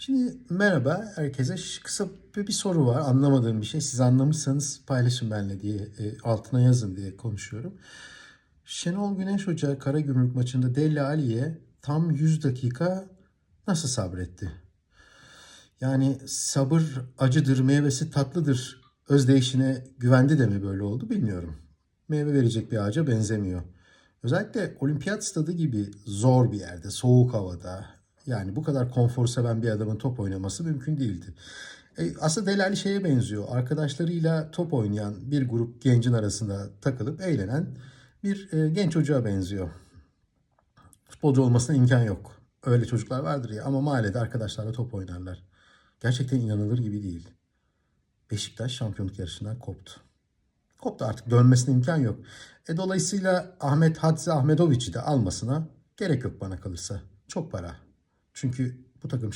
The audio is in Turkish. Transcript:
Şimdi merhaba herkese. Kısa bir, bir soru var. Anlamadığım bir şey. Siz anlamışsanız paylaşın benimle diye e, altına yazın diye konuşuyorum. Şenol Güneş Hoca Karagümrük maçında Deli Ali'ye tam 100 dakika nasıl sabretti? Yani sabır acıdır, meyvesi tatlıdır özdeyişine güvendi de mi böyle oldu bilmiyorum. Meyve verecek bir ağaca benzemiyor. Özellikle olimpiyat stadı gibi zor bir yerde, soğuk havada yani bu kadar konfor seven bir adamın top oynaması mümkün değildi. E, aslında Delali şeye benziyor. Arkadaşlarıyla top oynayan bir grup gencin arasında takılıp eğlenen bir e, genç çocuğa benziyor. Futbolcu olmasına imkan yok. Öyle çocuklar vardır ya ama mahallede arkadaşlarla top oynarlar. Gerçekten inanılır gibi değil. Beşiktaş şampiyonluk yarışından koptu. Koptu artık dönmesine imkan yok. E dolayısıyla Ahmet Hadzi Ahmedovic'i de almasına gerek yok bana kalırsa. Çok para. Çünkü bu takım